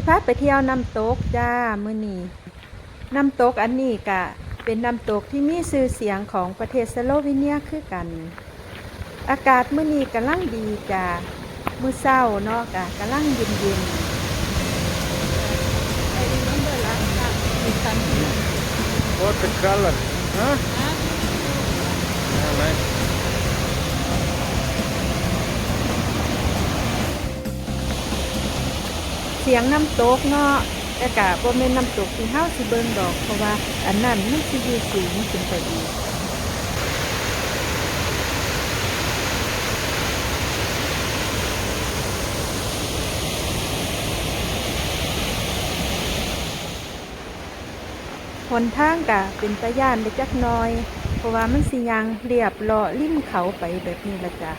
สิพาไปเที่ยวน้ำตกจ้ามื้อนี้น้ำตกอันนี้กะเป็นน้ำตกที่มีชื่อเสียงของประเทศสโลวีเนียคือกัน อากาศมื้อนี้กำลังดีจ้ามื้อเช้าเนาะกะกำลังเย็นเย็นๆ I remember last time we come here. What the color? Huh? Yeah, nice. เสียงน้ำตกเนาะแต่กะบ่แม่นน้ำตกที่เฮาสิเบิ่งดอกเพราะว่าอันนั้นมันสิอยู่สูงขึ้นไปอีกหนทางกะเป็นตะย่านไปจักน้อย เพราะว่ามันสิยังเรียบเลาะริมเขาไปแบบนี้ละจ้ะ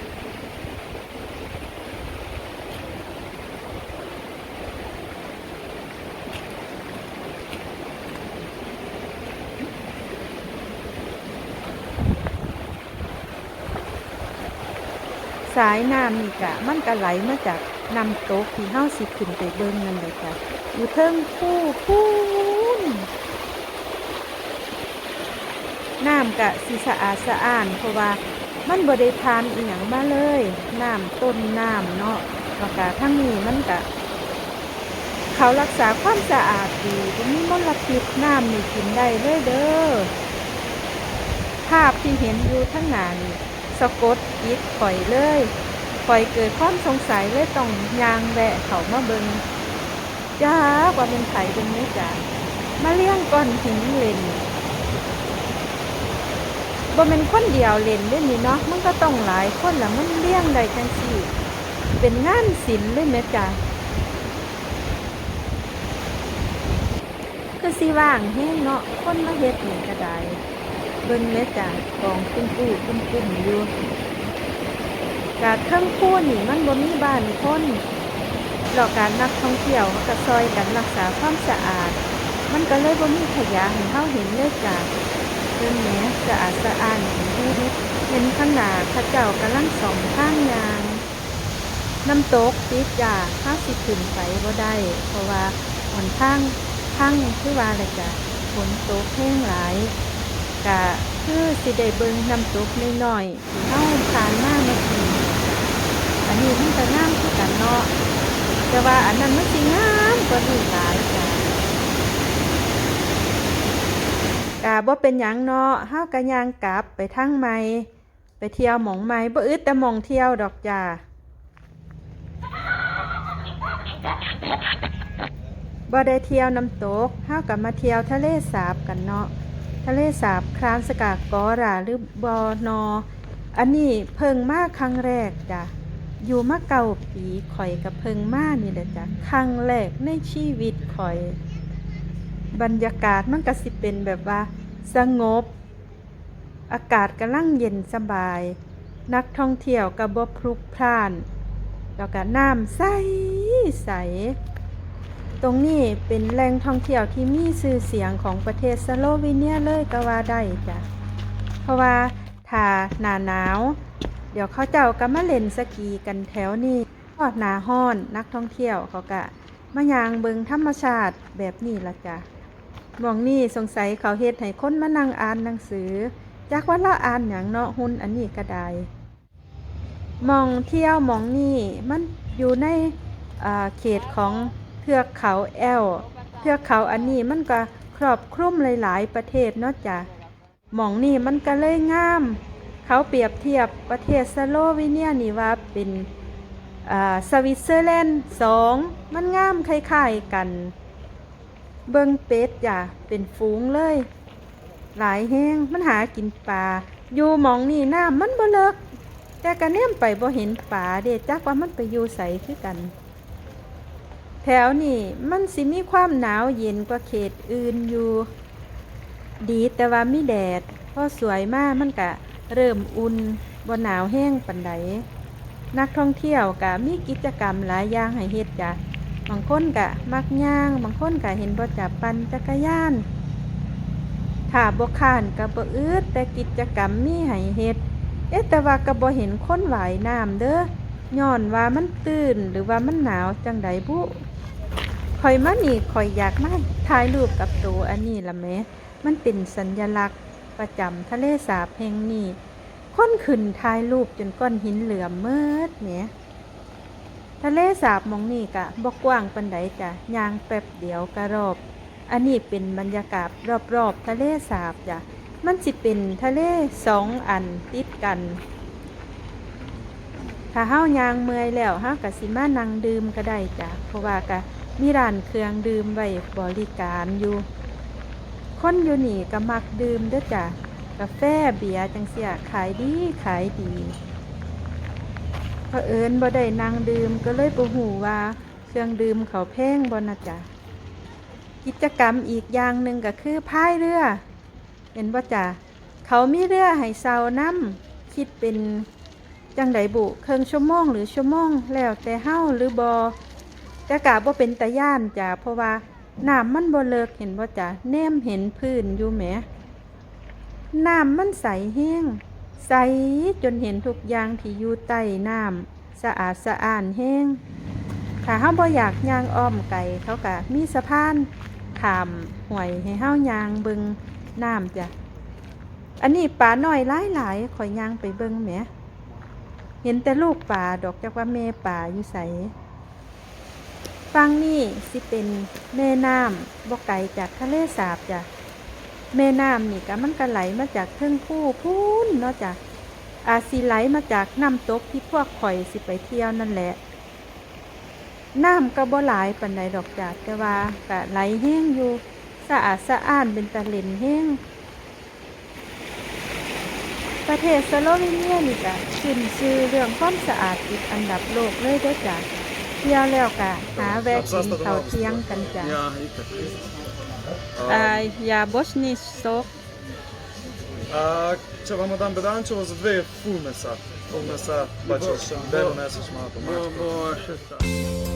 สายน้ำนี่กะมันก็ไหลมาจากน้ำตกที่เฮาสิขึ้นไปเบิ่งนั่นเลยจ้ะอยู่เทิงผู้พูนน้ำกะสิสะอาดสะอ้านเพราะว่ามันบ่ได้ทานอีหยังมาเลย น้ำต้นน้ำเนาะแล้วก็ทั้งนี้มันกะเขารักษาความสะอาดดีบ่มีมลพิษน้ำนี่กินได้เลยเด้อภาพที่เห็นอยู่ทั้งหน้านี่ สะกดจิตข่อยเลยข่อยเกิดความสงสัยเลยต้องยางแวะเขามาเบิงจ้าว่าเป็นไผเป็นไม่จ้ามาเลี้ยงก้อนหินเล่นบ่เป็นคนเดียวเล่นเล่นนี่เนาะมันก็ต้องหลายคนละมันเลี้ยงได้จังสี่ เป็นงานศิลป์เลยแม่จ้าคือสิว่างแห้งเนาะคนมาเฮ็ดนี่ก็ได้ บิ่งแม่จ้ากองกุ้งกู้กุ้งกุ้มอยู่กาดเครื่องคู่นี่มันบ่มีบ้านคนหลอกการนักท่องเที่ยวเขาก็ซอยกันรักษาความสะอาด มันก็เลยบ่มีขยะให้เฮาเห็นเลยจ้ะเพิ่องนแหมสะอาดสะอ้านเห็นเฮ็ดเห็นข้างหน้าเขาเจ้ากำลังส่องทางยางน้ำตกติดจ้าเฮาสิขึ้นไปบ่ได้ เพราะว่าหนทางทางคือว่าอะไรจ้ะฝนตกแห้งหลาย ก็คือสิได้เบิ่งน้ำตกน้อยๆที่เฮาผ่านมาเมื่อกี้อันนี้มันก็งามคือกันเนาะแต่ว่าอันนั้นมันสิงามกว่านี้หลายจ้ะก็บ่เป็นหยังเนาะเฮาก็ย่างกลับไปทางใหม่ไปเที่ยวหมองใหม่บ่อึดแต่หมองเที่ยวดอกจ้าบ่ได้เที่ยวน้ำตกเฮาก็มาเที่ยวทะเลสาบกันเนาะ ทะเลสาบครานสกากอราหรือบอนอ อันนี้เพิงมาครั้งแรกจ้ะอยู่มาเก่าปีข่อยกับเพิงมานี่แหละจ้ะครั้งแรกในชีวิตข่อย บรรยากาศมันก็สิเป็นแบบว่า สงบ อากาศกำลังเย็นสบาย นักท่องเที่ยวกับบพลุกพล่าน แล้วก็น้ำใสใส ตรงนี้เป็นแหล่งท่องเที่ยวที่มีชื่อเสียงของประเทศสโลวีเนียเลยก็ว่าได้จ้ะ เพราะว่าถ้าหนาหนาว เดี๋ยวเขาเจ้าก็มาเล่นสกีกันแถวนี้พอหนาห้อนนักท่องเที่ยวเขาก็มายางเบิงธรรมชาติแบบนี้ละจ้ะมองนี่สงสัยเขาเฮ็ดให้คนมานั่งอ่านหนังสือ จากว่าเราอ่านอย่างเนาะหุ่นอันนี้ก็ได้มองเที่ยวมองนี่มันอยู่ในเขตของ เทือกเขาแอลเทือกเขาอันนี้มันก็ครอบคลุมหลาย ๆ ประเทศเนาะจ้ะหมองนี่มันก็เลยงาม เขาเปรียบเทียบประเทศสโลวีเนียนี่ว่าเป็นสวิตเซอร์แลนด์สองมันงามคล้ายๆกัน เบิงเป็ดจ้ะเป็นฝูงเลย หลายแห้งมันหากินปลาอยู่หมองนี่น้ำมันบ่เลิก แต่กระเนียมไปบ่เห็นปลาเด็จักว่ามันไปอยู่ใสคือกัน แถวนี่มันสิมีความหนาวเย็นกว่าเขตอื่นอยู่ ดีแต่ว่ามีแดดพอสวยมากมันกะเริ่มอุ่นบ่หนาวแห้งปันใดนักท่องเที่ยวกะมีกิจกรรมหลายอย่างให้เฮ็ดจ้ะบางคนกะมักย่าง บางคนกะเห็นบ่จับปั่นจักรยานถ้าบ่ข้านกะบ่อืดแต่กิจกรรมมีให้เฮ็ดเอ๊ะแต่ว่าก็บ่เห็นคนว่ายน้ำเด้อ ย้อนว่ามันตื่นหรือว่ามันหนาวจังใดบุข่อยมานี่ข่อยอยากมาถ่ายรูปกับตัวอันนี้ละแหมมันเป็นสัญลักษณ์ประจำทะเลสาบแห่งนี้ค้นขึ้นถ่ายรูปจนก้อนหินเหลือมเมิดแหมทะเลสาบมองนี่กะบ่กว้างปานใดจ้ะยางแป๊บเดียวก็รอบ อันนี้เป็นบรรยากาศรอบๆทะเลสาบจ้ะมันสิเป็นทะเลสองอันติดกัน ถ้าเฮายางเมื่อยแล้วเฮาก็สิมานั่งดื่มก็ได้จ้ะเพราะว่าก็มีร้านเครื่องดื่มไว้บริการอยู่ คนอยู่นี่ก็มักดื่มเด้อจ้ะกาแฟเบียร์จังเสียขายดีขายดีเผอิญบ่ได้นั่งดื่มก็เลยบ่ฮู้ว่าเครื่องดื่มเขาแพงบ่นะจ๊ะกิจกรรมอีกอย่างหนึ่งก็คือพายเรือ เห็นว่าจ้ะเขามีเรือให้เซาน้ำคิดเป็น จังไดบุเครื่องชั่วโมงหรือชั่วโมงแล้วแต่เฮาหรือบอแต่กะบ่เป็นตะย่านจ้ะเพราะว่าน้ำมันบ่เลิกเห็นว่าจ้ะแนมเห็นพื้นอยู่แหมน้ำมันใสแห้ง ใสจนเห็นทุกอย่างที่อยู่ใต้น้ำสะอาดสะอ้านแห้งถ้าเฮาบ่อยากย่างอ้อมไก่เขากะมีสะพานขามห่วยให้เฮาย่างเบิงน้ำจ้ะอันนี้ป่าน้อยหลายหลายๆข่อยย่างไปเบิงแหม เห็นแต่ลูกป่าดอกจากว่าแม่ป่าอยู่ใสฟังนี่สิเป็นแม่น้ำบ่ไกลจากทะเลสาบจ้ะแม่น้ำนี่ก็มันก็ไหลมาจากเทิงผู้พูนเนาะจ้ะอาจสิไหลมาจากน้ำตกที่พวกข่อยสิไปเที่ยวนั่นแหละ น้ำก็บ่หลายปานใดดอกจ้ะแต่ว่าก็ไหลแห้งอยู่ สะอาดสะอ้านเป็นตะเลนแห้ง ประเทศสโลวีเนียนี่จ้ะขึ้นชื่อเรื่องความสะอาดติดอันดับโลกเลยเด้อจ้ะเที่ยวแล้วกะหาแวะกินข้าวเที่ยงกันจ้ะ Ja, ikka. อ่ายาบอชนิโซก A će vam dam bedančevo za dve full mesa. Full mesa, pa ćeš debel meseš malo po mačku.